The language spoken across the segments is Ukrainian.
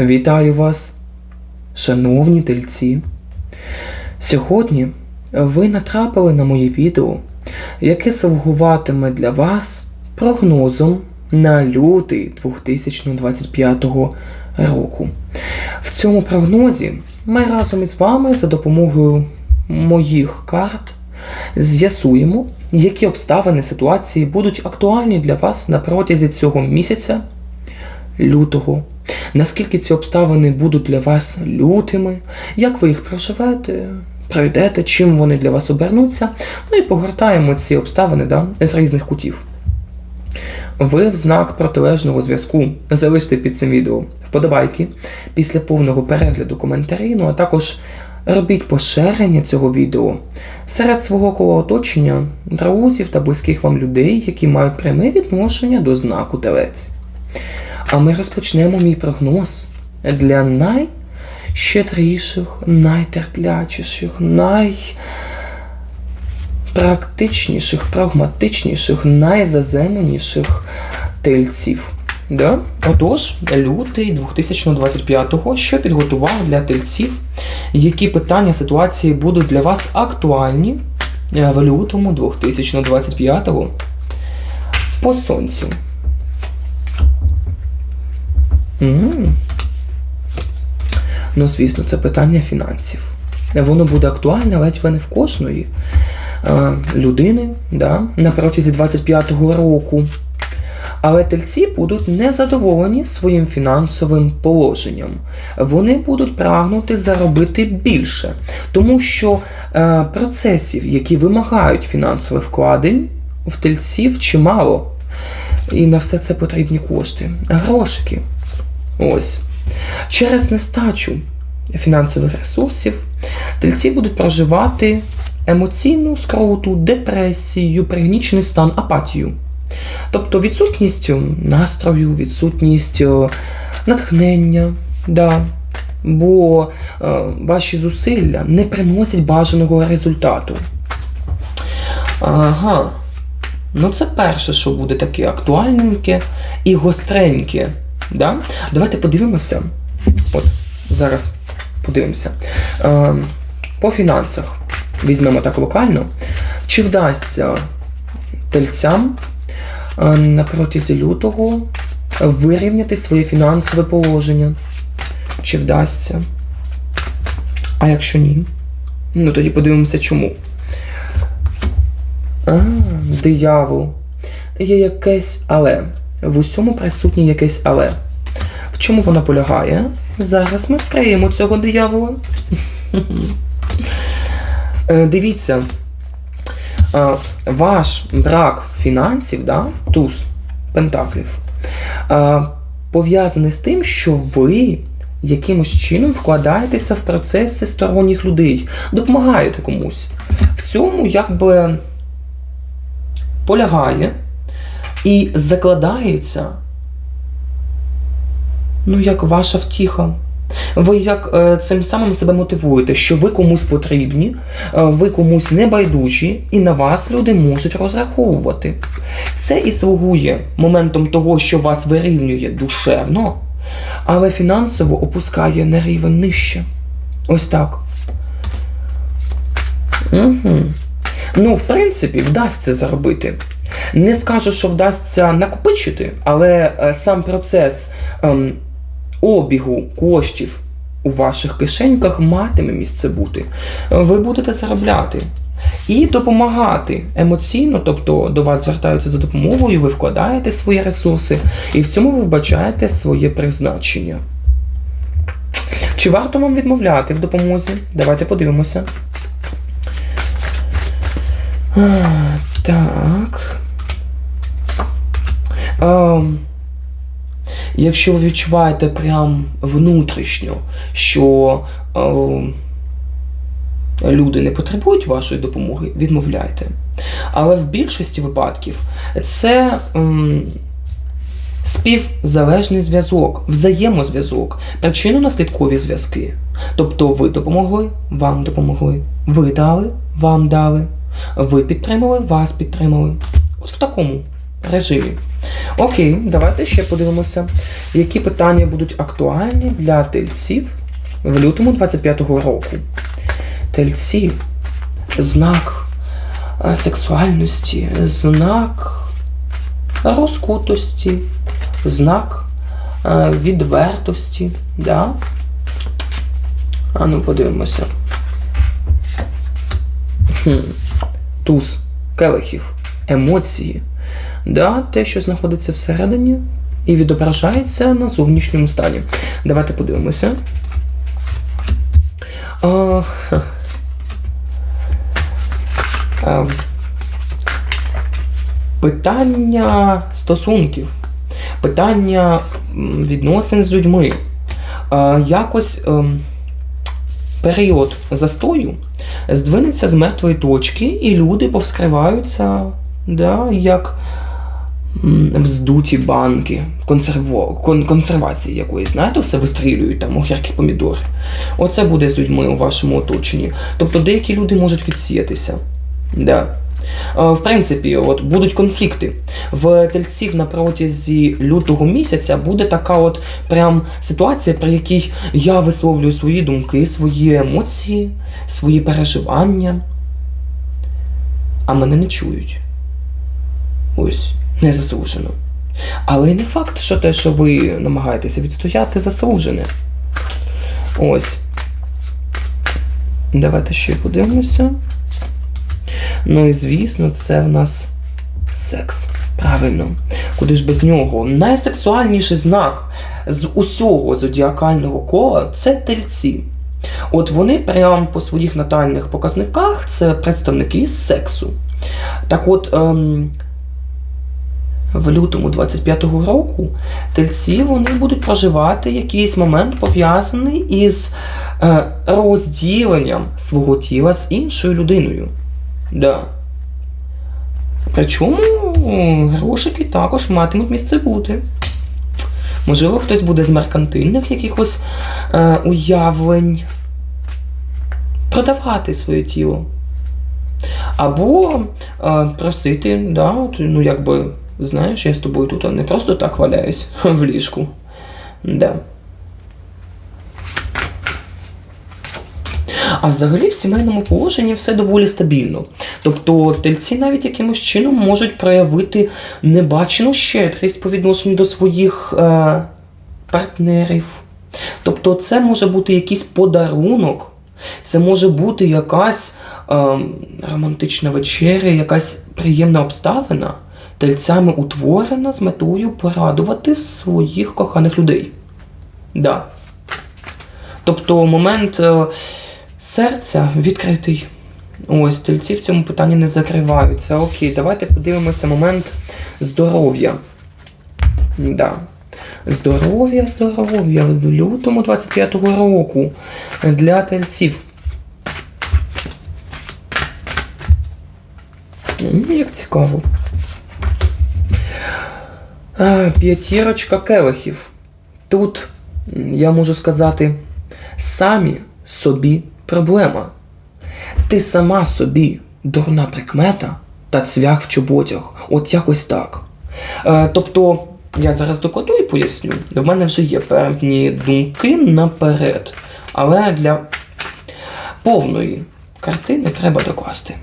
Вітаю вас, шановні тельці. Сьогодні ви натрапили на моє відео, яке слугуватиме для вас прогнозом на лютий 2025 року. В цьому прогнозі ми разом із вами за допомогою моїх карт з'ясуємо, які обставини ситуації будуть актуальні для вас на протязі цього місяця лютого. Наскільки ці обставини будуть для вас лютими, як ви їх проживете, пройдете, чим вони для вас обернуться, ну і погортаємо ці обставини да, з різних кутів. Ви в знак протилежного зв'язку. Залиште під цим відео вподобайки після повного перегляду коментарі, ну а також робіть поширення цього відео серед свого кола оточення, друзів та близьких вам людей, які мають пряме відношення до знаку телець. А ми розпочнемо мій прогноз для найщедріших, найтерплячіших, найпрактичніших, прагматичніших, найзаземленіших тельців. Да? Отож, лютий 2025-го, що підготував для тельців, які питання ситуації будуть для вас актуальні е, в лютому 2025-го по сонцю. Ну, звісно, це питання фінансів. Воно буде актуальне ледь не в кожної е, людини да, на протязі 25-го року. Але тельці будуть незадоволені своїм фінансовим положенням. Вони будуть прагнути заробити більше, тому що е, процесів, які вимагають фінансових вкладень, в тельців чимало. І на все це потрібні кошти. Грошики. Ось. Через нестачу фінансових ресурсів тельці будуть проживати емоційну скруту, депресію, пригнічений стан, апатію. Тобто відсутність настрою, відсутність е, натхнення, да. бо е, ваші зусилля не приносять бажаного результату. Ага. Ну, це перше, що буде таке актуальненьке і гостреньке. Да? Давайте подивимося. От, зараз подивимося. Е, по фінансах візьмемо так локально. Чи вдасться тельцям е, на протязі лютого вирівняти своє фінансове положення? Чи вдасться? А якщо ні? Ну тоді подивимося чому. А, диявол. Є якесь але. В усьому присутнє якесь але. В чому воно полягає? Зараз ми вскриємо цього диявола. Е, Дивіться, е, ваш брак фінансів, да, туз пентаклів, е, пов'язаний з тим, що ви якимось чином вкладаєтеся в процеси сторонніх людей, допомагаєте комусь. В цьому якби полягає і закладається, ну, як ваша втіха. Ви як е, цим самим себе мотивуєте, що ви комусь потрібні, е, ви комусь небайдужі, і на вас люди можуть розраховувати. Це і слугує моментом того, що вас вирівнює душевно, але фінансово опускає на рівень нижче. Ось так. Угу. Ну, в принципі, вдасться заробити. Не скажу, що вдасться накопичити, але е, сам процес ем, обігу коштів у ваших кишеньках матиме місце бути. Ви будете заробляти. І допомагати емоційно, тобто до вас звертаються за допомогою, ви вкладаєте свої ресурси, і в цьому ви вбачаєте своє призначення. Чи варто вам відмовляти в допомозі? Давайте подивимося. Так. А, якщо ви відчуваєте прям внутрішньо, що а, люди не потребують вашої допомоги, відмовляйте. Але в більшості випадків це м, співзалежний зв'язок, взаємозв'язок, причинно-наслідкові зв'язки. Тобто ви допомогли, вам допомогли, ви дали, вам дали, ви підтримали, вас підтримали. От в такому режимі. Окей, давайте ще подивимося, які питання будуть актуальні для тельців в лютому 25-го року. Тельці знак сексуальності, знак розкутості, знак відвертості. Да? А ну подивимося. Хм. Туз келихів, емоції. Да, те, що знаходиться всередині і відображається на зовнішньому стані. Давайте подивимося. А, а, питання стосунків, питання відносин з людьми. Якось ем, період застою здвинеться з мертвої точки, і люди повскриваються, да, як вздуті банки консерво, кон, консервації якоїсь. Знаєте, це вистрілюють там огірки помідори. Оце буде з людьми у вашому оточенні. Тобто деякі люди можуть відсіятися. Да. Е, В принципі, от будуть конфлікти. В тельців на протязі лютого місяця буде така от прям ситуація, при якій я висловлюю свої думки, свої емоції, свої переживання, а мене не чують. Ось, не заслужено. Але й не факт, що те, що ви намагаєтеся відстояти, заслужене. Ось. Давайте ще подивимося. Ну і звісно, це в нас секс. Правильно. Куди ж без нього? Найсексуальніший знак з усього зодіакального кола це тельці. От вони прямо по своїх натальних показниках це представники сексу. Так от, ем, в лютому 25-го року тельці вони будуть проживати якийсь момент пов'язаний із е, розділенням свого тіла з іншою людиною. Да. Причому грошики також матимуть місце бути. Можливо, хтось буде з меркантильних якихось е, уявлень продавати своє тіло. Або е, просити, да, от, ну якби, знаєш, я з тобою тут не просто так валяюсь в ліжку. Да. А взагалі в сімейному положенні все доволі стабільно. Тобто тельці навіть якимось чином можуть проявити небачену щедрість по відношенню до своїх е, партнерів. Тобто, це може бути якийсь подарунок, це може бути якась е, романтична вечеря, якась приємна обставина, тельцями утворена з метою порадувати своїх коханих людей. Да. Тобто момент е, серця відкритий. Ось, тельці в цьому питанні не закриваються. Окей, давайте подивимося момент здоров'я. Да. Здоров'я, здоров'я в лютому 25-го року для тельців. Як цікаво. П'ятірочка келихів. Тут я можу сказати самі собі проблема. Ти сама собі дурна прикмета та цвях в чоботях. От якось так. Е, тобто, я зараз докладу і поясню. В мене вже є певні думки наперед. Але для повної картини треба докласти.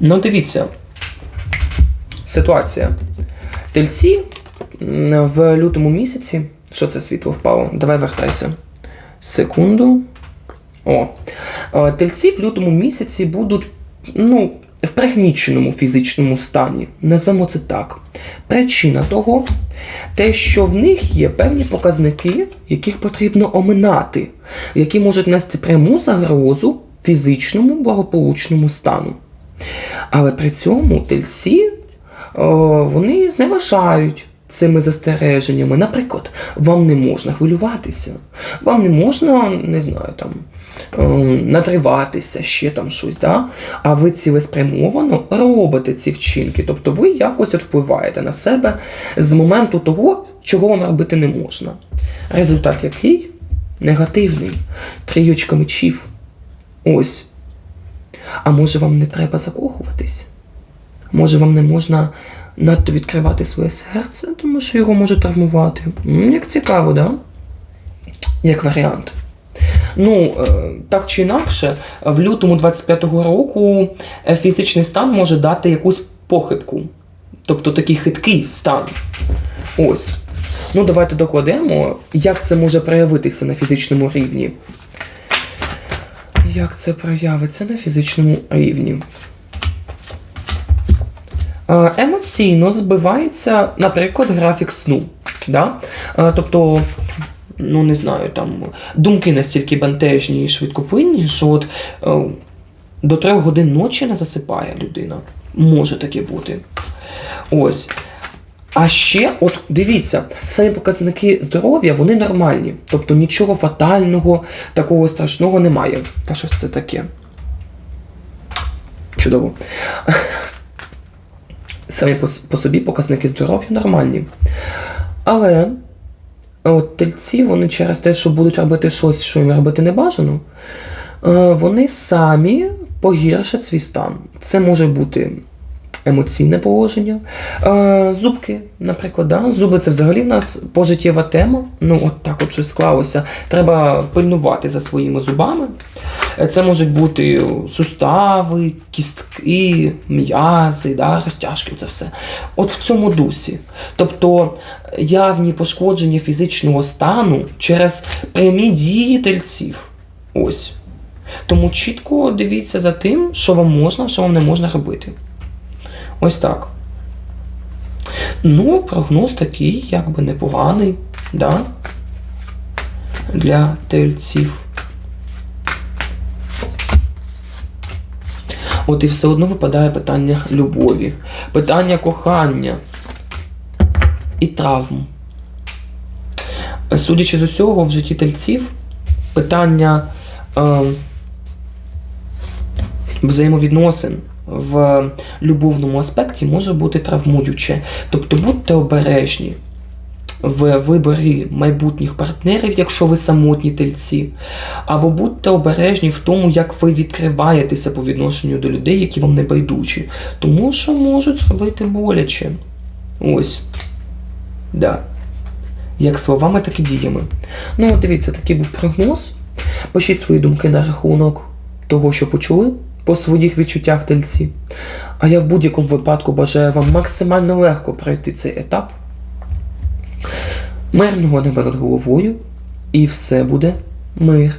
Ну, дивіться. Ситуація. Тельці в лютому місяці. Що це світло впало? Давай вертайся. Секунду. О. Е, Тельці в лютому місяці будуть, ну, в пригніченому фізичному стані. Назвемо це так. Причина того, те, що в них є певні показники, яких потрібно оминати, які можуть нести пряму загрозу фізичному благополучному стану. Але при цьому тельці вони зневажають цими застереженнями. Наприклад, вам не можна хвилюватися, вам не можна, не знаю, там. ем, Надриватися, ще там щось, да? а ви цілеспрямовано робите ці вчинки. Тобто ви якось впливаєте на себе з моменту того, чого вам робити не можна. Результат який? негативний, трійочка мечів. Ось. А може вам не треба закохуватись? Може вам не можна надто відкривати своє серце, тому що його може травмувати. Як цікаво, да? Як варіант. Ну, е, так чи інакше, в лютому 25-го року е, фізичний стан може дати якусь похибку. Тобто такий хиткий стан. Ось. Ну, давайте докладемо, як це може проявитися на фізичному рівні. Як це проявиться на фізичному рівні? Е, Емоційно збивається, наприклад, графік сну. Да? Е, Тобто, ну не знаю, там думки настільки бентежні і швидкоплинні, що от е, до трьох годин ночі не засипає людина. Може таке бути. Ось. А ще, от дивіться, самі показники здоров'я вони нормальні. Тобто нічого фатального, такого страшного немає. Та щось це таке. Чудово. Самі по, собі показники здоров'я нормальні. Але от тельці, вони через те, що будуть робити щось, що їм робити не бажано, е, вони самі погіршать свій стан. Це може бути емоційне положення. Е, зубки, наприклад, да? зуби це взагалі в нас пожиттєва тема. Ну, от так от щось склалося. Треба пильнувати за своїми зубами. Е, Це можуть бути сустави, кістки, м'язи, да? розтяжки, це все. От в цьому дусі. Тобто явні пошкодження фізичного стану через прямі дії тельців. Ось. Тому чітко дивіться за тим, що вам можна, що вам не можна робити. Ось так. Ну, прогноз такий, якби непоганий, да? Для тельців. От і все одно випадає питання любові, питання кохання і травм. Судячи з усього, в житті тельців питання е, взаємовідносин в любовному аспекті може бути травмуюче. Тобто будьте обережні в виборі майбутніх партнерів, якщо ви самотні тельці, або будьте обережні в тому, як ви відкриваєтеся по відношенню до людей, які вам не байдужі, тому що можуть зробити боляче. Ось. Да. Як словами, так і діями. Ну, дивіться, такий був прогноз. Пишіть свої думки на рахунок того, що почули по своїх відчуттях тельці. А я в будь-якому випадку бажаю вам максимально легко пройти цей етап. Мирного неба над головою, і все буде мир.